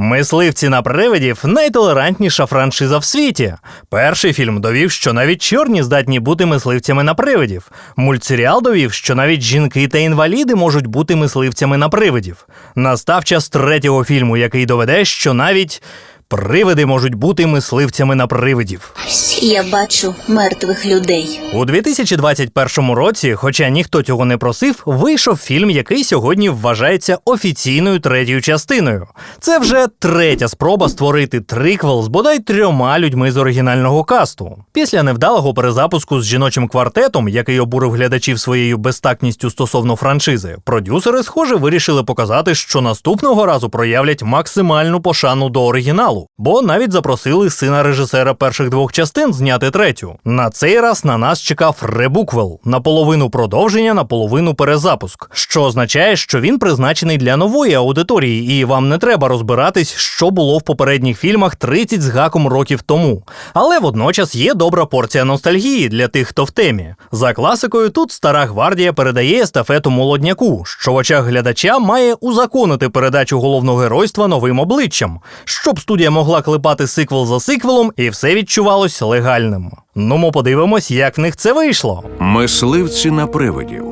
Мисливці на привидів найтолерантніша франшиза в світі. Перший фільм довів, що навіть чорні здатні бути мисливцями на привидів. Мультсеріал довів, що навіть жінки та інваліди можуть бути мисливцями на привидів. Настав час третього фільму, який доведе, що навіть привиди можуть бути мисливцями на привидів. Я бачу мертвих людей. У 2021 році, хоча ніхто цього не просив, вийшов фільм, який сьогодні вважається офіційною третьою частиною. Це вже третя спроба створити триквел з бодай трьома людьми з оригінального касту. Після невдалого перезапуску з жіночим квартетом, який обурив глядачів своєю безтакністю стосовно франшизи, продюсери, схоже, вирішили показати, що наступного разу проявлять максимальну пошану до оригіналу, бо навіть запросили сина режисера перших двох частин зняти третю. На цей раз на нас чекав ребуквел наполовину продовження, наполовину перезапуск, що означає, що він призначений для нової аудиторії, і вам не треба розбиратись, що було в попередніх фільмах 30 з гаком років тому. Але водночас є добра порція ностальгії для тих, хто в темі. За класикою, тут стара гвардія передає естафету молодняку, що в очах глядача має узаконити передачу головного геройства новим обличчям, щоб студія могла клепати сиквел за сиквелом, і все відчувалось легальним. Ну, ми подивимось, як в них це вийшло. Мисливці на привидів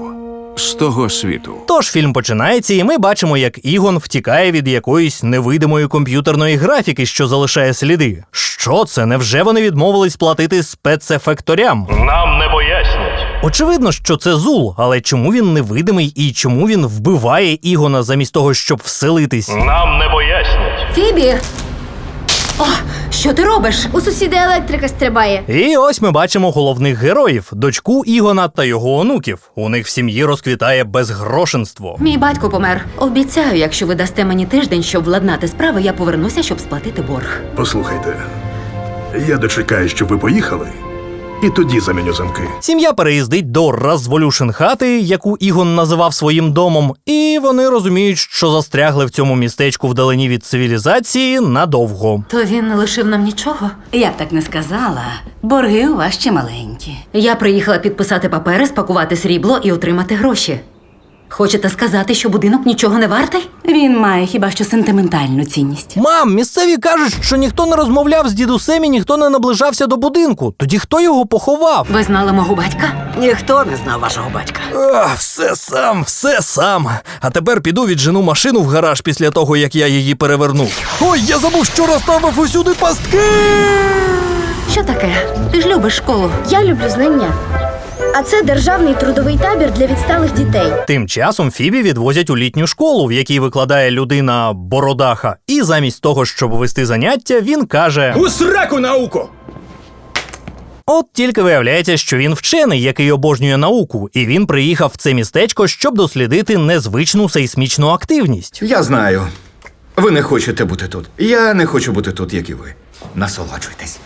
з того світу. Тож фільм починається, і ми бачимо, як Ігон втікає від якоїсь невидимої комп'ютерної графіки, що залишає сліди. Що це? Невже вони відмовились платити спецефекторям? Нам не пояснять. Очевидно, що це зул, але чому він невидимий і чому він вбиває Ігона замість того, щоб вселитись? Нам не пояснять. Фібі! О, що ти робиш? У сусіда електрика стрибає. І ось ми бачимо головних героїв: дочку Ігона та його онуків. У них в сім'ї розквітає безгрошенство. Мій батько помер. Обіцяю, якщо ви дасте мені тиждень, щоб владнати справи, я повернуся, щоб сплатити борг. Послухайте, я дочекаю, щоб ви поїхали, і тоді заміню замки. Сім'я переїздить до Разволюшен хати, яку Ігон називав своїм домом, і вони розуміють, що застрягли в цьому містечку вдалині від цивілізації надовго. То він не лишив нам нічого. Я б так не сказала. Борги у вас ще маленькі. Я приїхала підписати папери, спакувати срібло і отримати гроші. Хочете сказати, що будинок нічого не вартий? Він має хіба що сентиментальну цінність. Мам, місцеві кажуть, що ніхто не розмовляв з дідусем і ніхто не наближався до будинку. Тоді хто його поховав? Ви знали мого батька? Ніхто не знав вашого батька. Ах, все сам, все сам. А тепер піду віджену машину в гараж після того, як я її перевернув. Ой, я забув, що розставив усюди пастки. Що таке? Ти ж любиш школу. Я люблю знання. А це державний трудовий табір для відсталих дітей. Тим часом Фібі відвозять у літню школу, в якій викладає людина Бородаха. І замість того, щоб вести заняття, він каже: У сраку науку! От тільки виявляється, що він вчений, який обожнює науку, і він приїхав в це містечко, щоб дослідити незвичну сейсмічну активність. Я знаю. Ви не хочете бути тут. Я не хочу бути тут, як і ви. Насолоджуйтесь.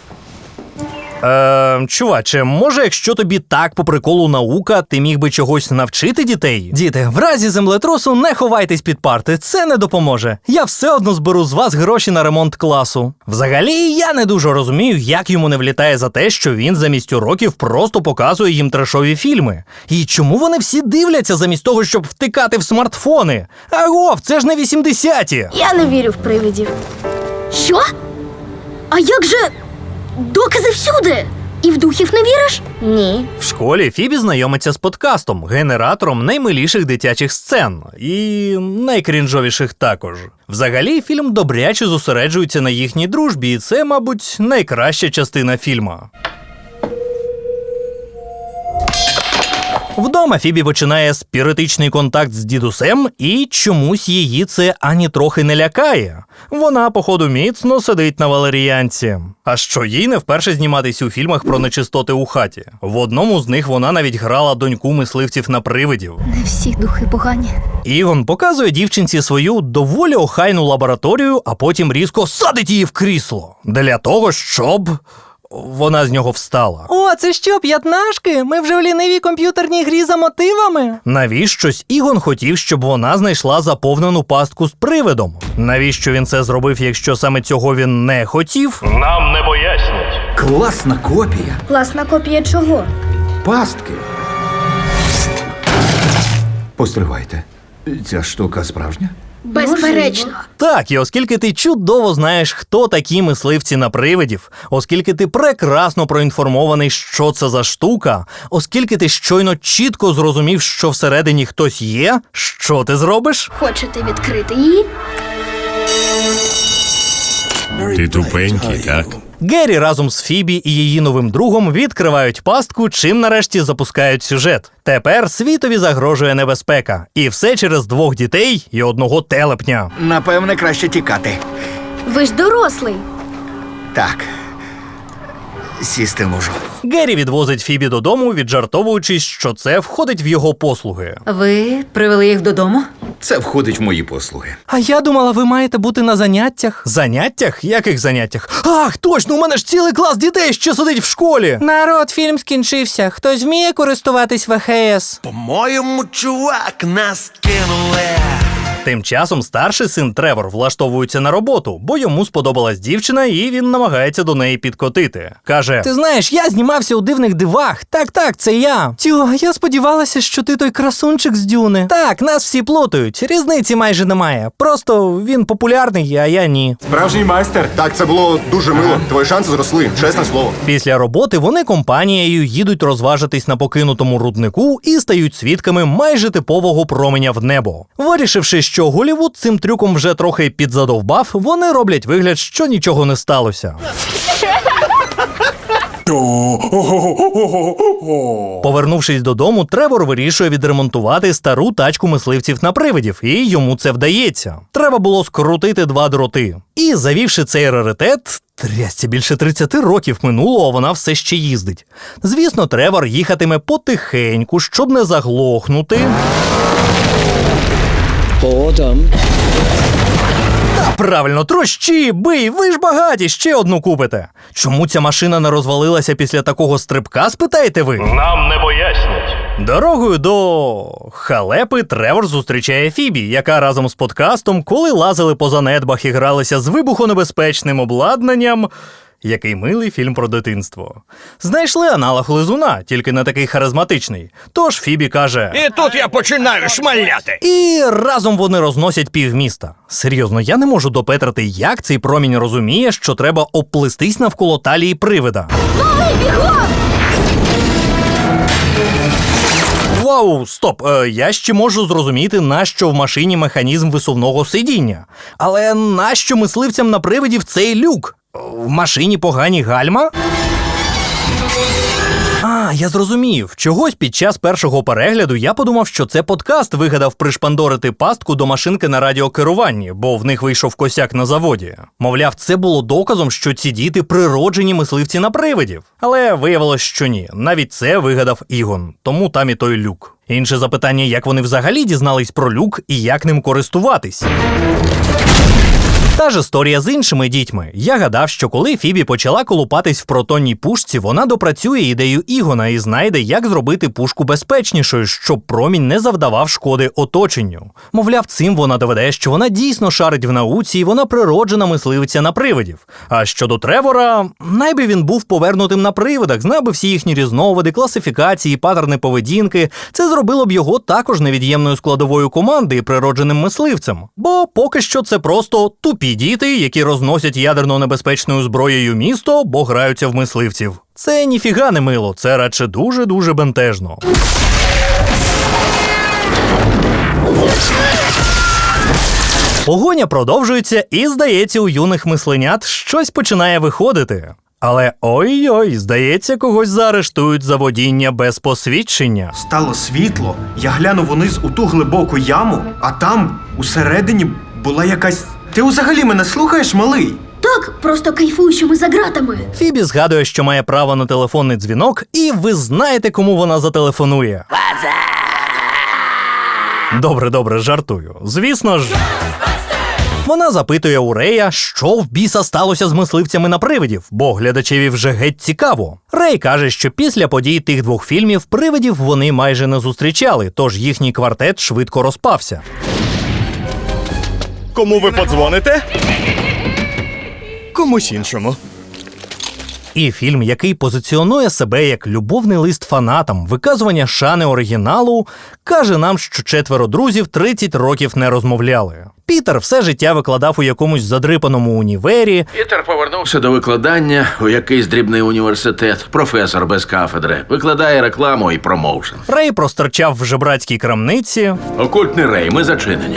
Е, чуваче, може, якщо тобі так по приколу наука, ти міг би чогось навчити дітей? Діти, в разі землетрусу не ховайтесь під парти, це не допоможе. Я все одно зберу з вас гроші на ремонт класу. Взагалі, я не дуже розумію, як йому не влітає за те, що він замість уроків просто показує їм трешові фільми. І чому вони всі дивляться замість того, щоб втикати в смартфони? Агов, це ж не 80-ті! Я не вірю в привидів. Що? А як же докази всюди? І в духів не віриш? Ні. В школі Фібі знайомиться з подкастом, генератором наймиліших дитячих сцен і найкрінжовіших також. Взагалі, фільм добряче зосереджується на їхній дружбі, і це, мабуть, найкраща частина фільма. Вдома Фібі починає спіритичний контакт з дідусем, і чомусь її це ані трохи не лякає. Вона, походу, міцно сидить на валеріянці. А що їй не вперше зніматись у фільмах про нечистоти у хаті. В одному з них вона навіть грала доньку мисливців на привидів. Не всі духи погані. Ігон показує дівчинці свою доволі охайну лабораторію, а потім різко садить її в крісло. Для того, щоб. Вона з нього встала. О, це що, п'ятнашки? Ми вже в лінивій комп'ютерній грі за мотивами. Навіщось Ігон хотів, щоб вона знайшла заповнену пастку з привидом. Навіщо він це зробив, якщо саме цього він не хотів? Нам не пояснять. Класна копія. Класна копія чого? Пастки. Постривайте. Ця штука справжня? Безперечно. Так, і оскільки ти чудово знаєш, хто такі мисливці на привидів, оскільки ти прекрасно проінформований, що це за штука, оскільки ти щойно чітко зрозумів, що всередині хтось є, що ти зробиш? Хочете відкрити її? Ти тупенький, так? Геррі разом з Фібі і її новим другом відкривають пастку, чим нарешті запускають сюжет. Тепер світові загрожує небезпека, і все через двох дітей і одного телепня. Напевне, краще тікати. Ви ж дорослий. Так. Сісти можу. Геррі відвозить Фібі додому, віджартовуючись, що це входить в його послуги. Ви привели їх додому? Це входить в мої послуги. А я думала, ви маєте бути на заняттях. Заняттях? Яких заняттях? Ах, точно, у мене ж цілий клас дітей ще сидить в школі. Народ, фільм скінчився. Хтось вміє користуватись ВХС. По-моєму, чувак, нас кинули. Тим часом старший син Тревор влаштовується на роботу, бо йому сподобалась дівчина, і він намагається до неї підкотити. Каже: Ти знаєш, я знімався у дивних дивах. Так, так, це я. Тю, я сподівалася, що ти той красунчик з дюни. Так, нас всі плутають. Різниці майже немає. Просто він популярний, а я ні. Справжній майстер. Так, це було дуже мило. Твої шанси зросли, чесне слово. Після роботи вони компанією їдуть розважитись на покинутому руднику і стають свідками майже типового променя в небо. Вирішивши, що Голівуд цим трюком вже трохи підзадовбав, вони роблять вигляд, що нічого не сталося. Повернувшись додому, Тревор вирішує відремонтувати стару тачку мисливців на привидів, і йому це вдається. Треба було скрутити два дроти. І завівши цей раритет, трясся більше 30 років минуло, а вона все ще їздить. Звісно, Тревор їхатиме потихеньку, щоб не заглохнути. Та правильно, трощі, бий, ви ж багаті, ще одну купите. Чому ця машина не розвалилася після такого стрибка, спитаєте ви? Нам не пояснять. Дорогою до халепи Тревор зустрічає Фібі, яка разом з подкастом, коли лазили по занедбах і гралися з вибухонебезпечним обладнанням. Який милий фільм про дитинство. Знайшли аналог лизуна, тільки не такий харизматичний. Тож Фібі каже: І тут я починаю шмаляти. І разом вони розносять півміста. Серйозно, я не можу допетрити, як цей промінь розуміє, що треба оплестись навколо талії привида. Вау, стоп! Е, я ще можу зрозуміти, нащо в машині механізм висувного сидіння. Але нащо мисливцям на привидів цей люк? В машині погані гальма? А, я зрозумів. Чогось під час першого перегляду я подумав, що це подкаст вигадав пришпандорити пастку до машинки на радіокеруванні, бо в них вийшов косяк на заводі. Мовляв, це було доказом, що ці діти природжені мисливці на привидів. Але виявилось, що ні. Навіть це вигадав Ігон, тому там і той люк. Інше запитання, як вони взагалі дізнались про люк і як ним користуватись. Та ж історія з іншими дітьми. Я гадав, що коли Фібі почала колупатись в протонній пушці, вона допрацює ідею Ігона і знайде, як зробити пушку безпечнішою, щоб промінь не завдавав шкоди оточенню. Мовляв, цим вона доведе, що вона дійсно шарить в науці, і вона природжена мисливиця на привидів. А щодо Тревора, найби він був повернутим на привидах, знав би всі їхні різновиди, класифікації, паттерни поведінки. Це зробило б його також невід'ємною складовою команди і природженим мисливцем. Бо поки що це просто тупі діти, які розносять ядерно небезпечною зброєю місто, бо граються в мисливців. Це ніфіга не мило, це радше дуже дуже бентежно. Погоня продовжується, і здається, у юних мисленят щось починає виходити. Але ой-ой, здається, когось заарештують за водіння без посвідчення. Стало світло, я глянув униз у ту глибоку яму, а там, усередині, була якась. Ти взагалі мене слухаєш, малий? Так, просто кайфую, що ми за ґратами. Фібі згадує, що має право на телефонний дзвінок, і ви знаєте, кому вона зателефонує. Добре, добре, жартую. Звісно ж. Вона запитує у Рея, що в біса сталося з мисливцями на привидів, бо глядачеві вже геть цікаво. Рей каже, що після подій тих двох фільмів привидів вони майже не зустрічали, тож їхній квартет швидко розпався. Кому ви подзвоните? Комусь іншому. І фільм, який позиціонує себе як любовний лист фанатам, виказування шани оригіналу, каже нам, що четверо друзів 30 років не розмовляли. Пітер все життя викладав у якомусь задрипаному універі, Пітер повернувся до викладання у якийсь дрібний університет, професор без кафедри, викладає рекламу і промоушен. Рей простерчав в жебрацькій крамниці. Окультний рей, ми зачинені.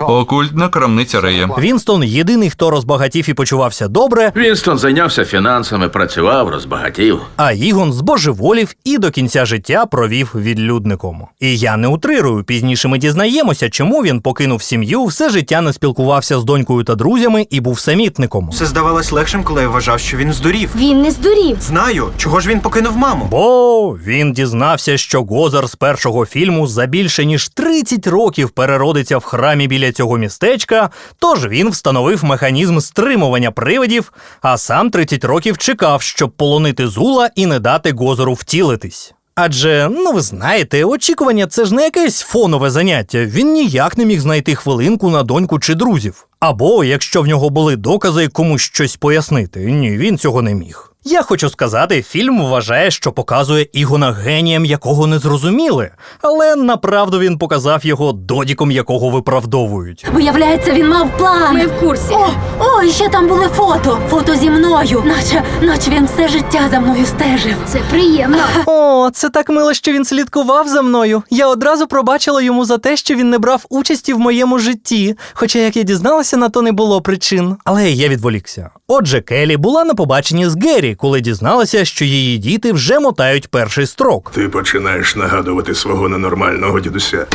Окультна крамниця Рея. Вінстон єдиний, хто розбагатів і почувався добре, Вінстон зайнявся фінансами, працював, розбагатів. а Ігон збожеволів і до кінця життя провів відлюдником. І я не утрирую. Пізніше ми дізнаємося, чому він покинув сім'ю, все життя не спілкувався з донькою та друзями і був самітником. Все здавалось легшим, коли я вважав, що він здурів. Він не здурів. Знаю, чого ж він покинув маму. Бо він дізнався, що Гозар з першого фільму за більше ніж 30 років переродиться в храмі біля цього містечка, тож він встановив механізм стримування привидів, а сам 30 років чекав, щоб полонити зула і не дати Гозару втілитись. Адже, ну ви знаєте, очікування це ж не якесь фонове заняття. Він ніяк не міг знайти хвилинку на доньку чи друзів. Або якщо в нього були докази комусь щось пояснити. Ні, він цього не міг. Я хочу сказати, фільм вважає, що показує Ігона генієм, якого не зрозуміли, але направду він показав його додіком, якого виправдовують. Виявляється, він мав план. Ми в курсі. О, о, і ще там були фото. Фото зі мною. Наче, наче він все життя за мною стежив. Це приємно. О, це так мило, що він слідкував за мною. Я одразу пробачила йому за те, що він не брав участі в моєму житті. Хоча, як я дізналася, на то не було причин. Але я відволікся. Отже, Келі була на побаченні з Геррі, коли дізналася, що її діти вже мотають перший строк. Ти починаєш нагадувати свого ненормального дідуся.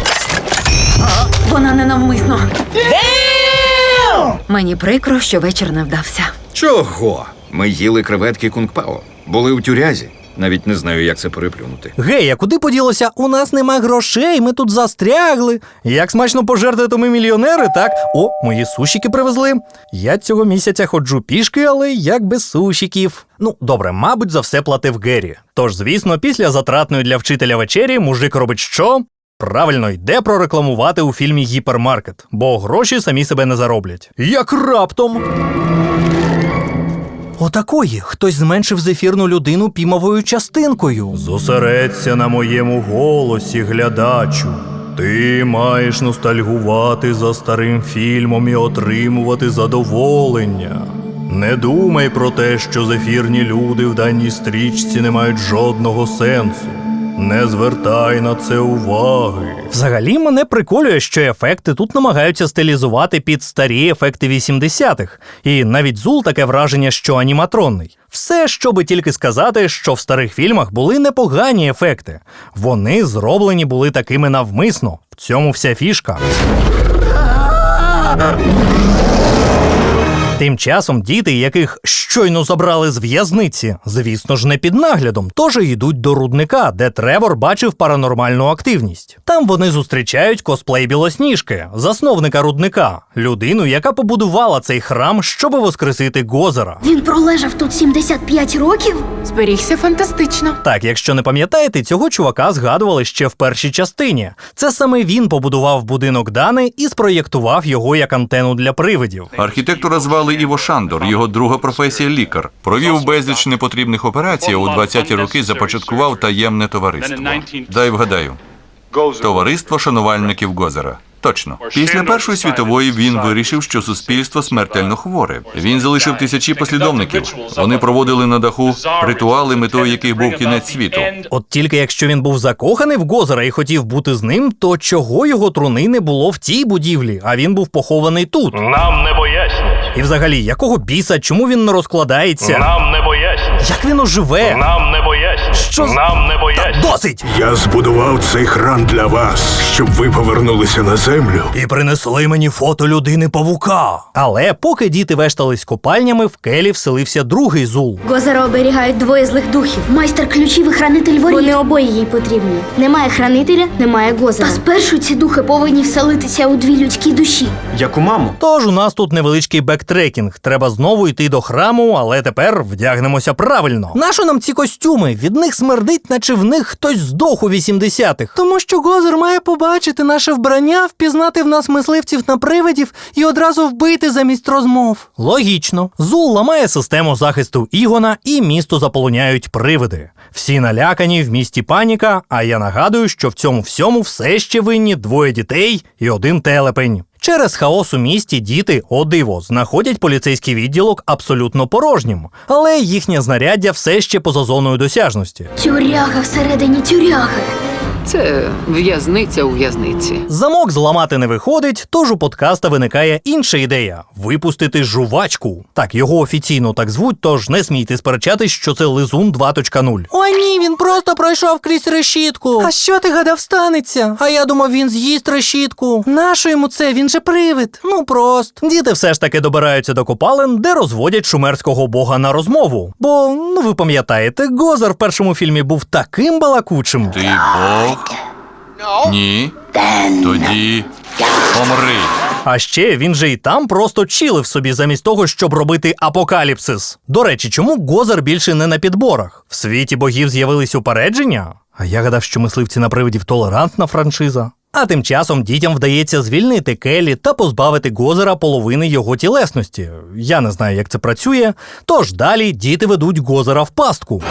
Вона ненавмисно. Мені прикро, що вечір не вдався. Чого? Ми їли креветки кунг-пао. Були у тюрязі. Навіть не знаю, як це переплюнути. Гей, а куди поділося? У нас нема грошей, ми тут застрягли. Як смачно пожерти, то ми мільйонери, так? О, мої сушики привезли. Я цього місяця ходжу пішки, але як без сушиків. Ну, добре, мабуть, за все платив Геррі. Тож, звісно, після затратної для вчителя вечері мужик робить що? Правильно йде прорекламувати у фільмі гіпермаркет, бо гроші самі себе не зароблять. Як раптом. Отакої хтось зменшив зефірну людину пімовою частинкою. Зосередься на моєму голосі, глядачу. Ти маєш ностальгувати за старим фільмом і отримувати задоволення. Не думай про те, що зефірні люди в даній стрічці не мають жодного сенсу. Не звертай на це уваги. Взагалі мене приколює, що ефекти тут намагаються стилізувати під старі ефекти 80-х. І навіть зул таке враження, що аніматронний. Все, щоби тільки сказати, що в старих фільмах були непогані ефекти. Вони зроблені були такими навмисно. В цьому вся фішка. Тим часом діти, яких щойно забрали з в'язниці, звісно ж, не під наглядом, тож йдуть до рудника, де Тревор бачив паранормальну активність. Там вони зустрічають косплей білосніжки, засновника рудника, людину, яка побудувала цей храм, щоби воскресити Гозера. Він пролежав тут 75 років. Зберігся фантастично. Так, якщо не пам'ятаєте, цього чувака згадували ще в першій частині. Це саме він побудував будинок Дани і спроєктував його як антенну для привидів. Архітектора звали Іво Шандор, його друга професія лікар. Провів безліч непотрібних операцій, а у 20-ті роки започаткував таємне товариство. Дай вгадаю. Товариство шанувальників Гозера. Точно. Після Першої світової він вирішив, що суспільство смертельно хворе. Він залишив тисячі послідовників. Вони проводили на даху ритуали, метою яких був кінець світу. От тільки якщо він був закоханий в Гозера і хотів бути з ним, то чого його труни не було в тій будівлі, а він був похований тут? Нам не пояснять. І взагалі, якого біса, чому він не розкладається? Нам не пояснять. Як він оживе? Нам не. Що з- Нам не Та досить! Я збудував цей храм для вас, щоб ви повернулися на землю. І принесли мені фото людини павука. Але поки діти вештались копальнями, в келі вселився другий зул. Гозера оберігають двоє злих духів. Майстер ключів і хранитель воріт. Вони обоє їй потрібні. Немає хранителя, немає Гозера. Та спершу ці духи повинні вселитися у дві людські душі. Як у маму. Тож у нас тут невеличкий бектрекінг. Треба знову йти до храму, але тепер вдягнемося правильно. Нащо нам ці костюми? Від них смердить, наче в них хтось здох у 80-х. Тому що Гозер має побачити наше вбрання, впізнати в нас мисливців на привидів і одразу вбити замість розмов. Логічно. Зул ламає систему захисту Ігона, і місто заполоняють привиди. Всі налякані, в місті паніка. А я нагадую, що в цьому всьому все ще винні двоє дітей і один телепень. Через хаос у місті діти, о диво, знаходять поліцейський відділок абсолютно порожнім, але їхнє знаряддя все ще поза зоною досяжності. Тюряга всередині тюряги. Це в'язниця у в'язниці. Замок зламати не виходить, тож у подкаста виникає інша ідея випустити жувачку. Так, його офіційно так звуть, тож не смійте сперечатись, що це лизун 2.0. О, ні, він просто пройшов крізь решітку. А що ти гадав станеться? А я думав, він з'їсть решітку. Нащо йому це? Він же привид. Ну просто. Діти все ж таки добираються до копалин, де розводять шумерського бога на розмову. Бо, ну ви пам'ятаєте, Гозар в першому фільмі був таким балакучим. Ти Бог? Ні. Тоді помри. А ще він же і там просто чилив собі замість того, щоб робити апокаліпсис. До речі, чому Гозар більше не на підборах? В світі богів з'явились упередження? А я гадав, що мисливці на привидів толерантна франшиза. А тим часом дітям вдається звільнити Келі та позбавити Гозера половини його тілесності. Я не знаю, як це працює. Тож далі діти ведуть Гозера в пастку.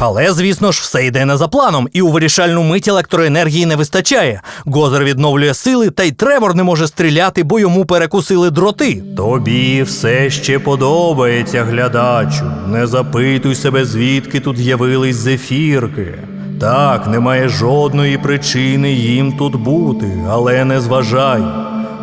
Але, звісно ж, все йде не за планом, і у вирішальну мить електроенергії не вистачає. Гозер відновлює сили, та й Тревор не може стріляти, бо йому перекусили дроти. Тобі все ще подобається, глядачу. Не запитуй себе, звідки тут з'явились зефірки. Так, немає жодної причини їм тут бути, але не зважай.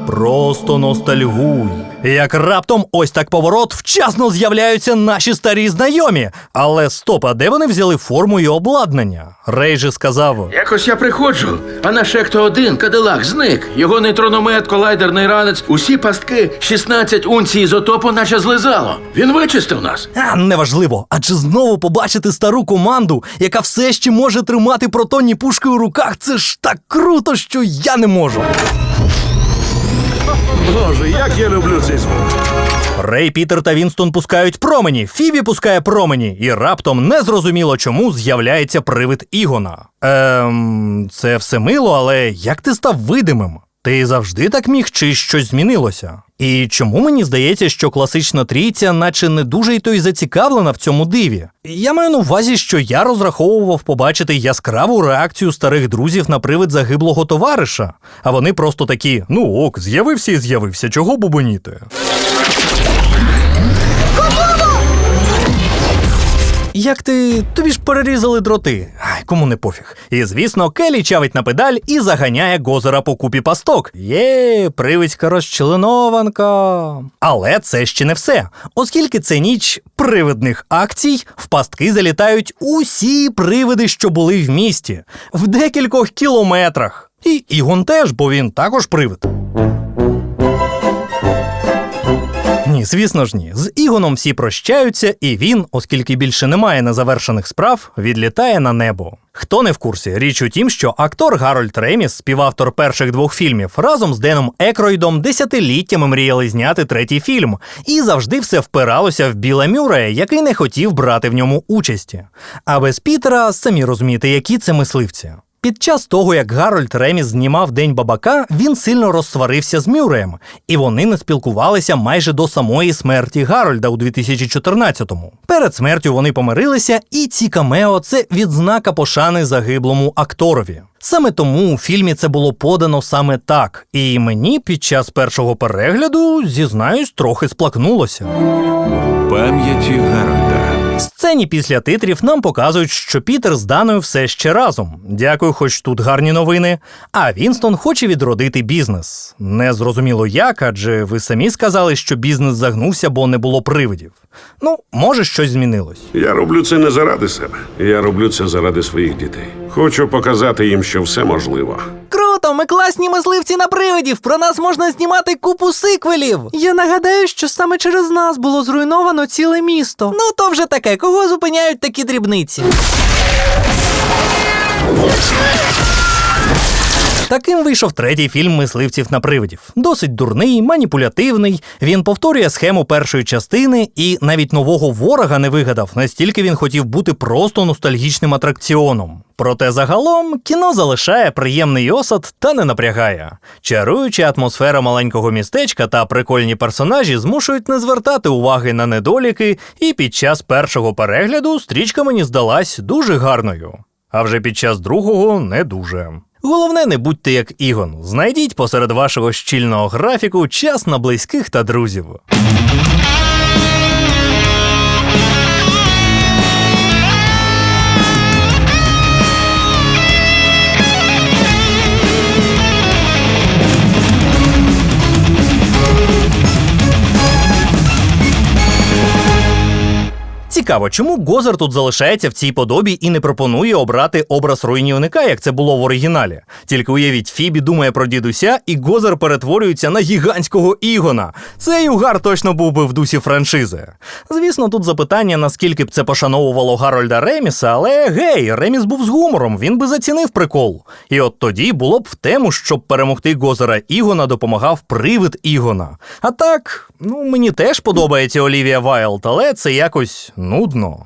Просто ностальгуй. Як раптом ось так поворот вчасно з'являються наші старі знайомі. Але стоп, а де вони взяли форму і обладнання? Рей же сказав: Якось я приходжу, а наш Екто 1 Кадилак зник. Його нейтрономет, колайдерний ранець, усі пастки, 16 унцій ізотопу, наче злизало. Він вичистив нас. А, неважливо, адже знову побачити стару команду, яка все ще може тримати протонні пушки у руках, це ж так круто, що я не можу. Боже, як я люблю цей звук. Рей, Пітер та Вінстон пускають промені, Фібі пускає промені, і раптом незрозуміло чому з'являється привид Ігона. Ем, це все мило, але як ти став видимим? Ти завжди так міг, чи щось змінилося? І чому мені здається, що класична трійця, наче не дуже й то й зацікавлена в цьому диві? Я маю на увазі, що я розраховував побачити яскраву реакцію старих друзів на привид загиблого товариша, а вони просто такі: ну ок, з'явився і з'явився, чого бубоніти? Як ти. Тобі ж перерізали дроти. Ай, кому не пофіг. І звісно, Келі чавить на педаль і заганяє Гозера по купі пасток. Є, привидська розчленованка. Але це ще не все. Оскільки це ніч привидних акцій, в пастки залітають усі привиди, що були в місті, в декількох кілометрах. І Ігон теж, бо він також привид. Звісно ж ні. З Ігоном всі прощаються, і він, оскільки більше немає незавершених справ, відлітає на небо. Хто не в курсі, річ у тім, що актор Гарольд Реміс, співавтор перших двох фільмів, разом з Деном Екройдом десятиліттями мріяли зняти третій фільм, і завжди все впиралося в Біла Мюррея, який не хотів брати в ньому участі. А без Пітера самі розумієте, які це мисливці. Під час того, як Гарольд Реміс знімав День бабака, він сильно розсварився з Мюреєм, і вони не спілкувалися майже до самої смерті Гарольда у 2014-му. Перед смертю вони помирилися, і ці камео це відзнака пошани загиблому акторові. Саме тому у фільмі це було подано саме так, і мені під час першого перегляду, зізнаюсь, трохи сплакнулося. Пам'яті Гарольда. В сцені після титрів нам показують, що Пітер з Даною все ще разом. Дякую, хоч тут гарні новини. А Вінстон хоче відродити бізнес. Не зрозуміло як, адже ви самі сказали, що бізнес загнувся, бо не було привидів. Ну, може, щось змінилось. Я роблю це не заради себе. Я роблю це заради своїх дітей. Хочу показати їм, що все можливо. Круто, ми класні мисливці на привидів. Про нас можна знімати купу сиквелів. Я нагадаю, що саме через нас було зруйновано ціле місто. Ну то вже таке, кого зупиняють такі дрібниці. Таким вийшов третій фільм мисливців на привидів. Досить дурний, маніпулятивний. Він повторює схему першої частини і навіть нового ворога не вигадав, настільки він хотів бути просто ностальгічним атракціоном. Проте загалом кіно залишає приємний осад та не напрягає. Чаруюча атмосфера маленького містечка та прикольні персонажі змушують не звертати уваги на недоліки, і під час першого перегляду стрічка мені здалась дуже гарною. А вже під час другого не дуже. Головне, не будьте як Ігон. Знайдіть посеред вашого щільного графіку час на близьких та друзів. Цікаво, чому Гозер тут залишається в цій подобі і не пропонує обрати образ руйнівника, як це було в оригіналі. Тільки уявіть, Фібі думає про дідуся, і Гозер перетворюється на гігантського Ігона. Цей угар точно був би в дусі франшизи. Звісно, тут запитання, наскільки б це пошановувало Гарольда Реміса, але гей, Реміс був з гумором, він би зацінив прикол. І от тоді було б в тему, щоб перемогти Гозера Ігона, допомагав привид Ігона. А так, ну мені теж подобається Олівія Вайлд, але це якось нудно.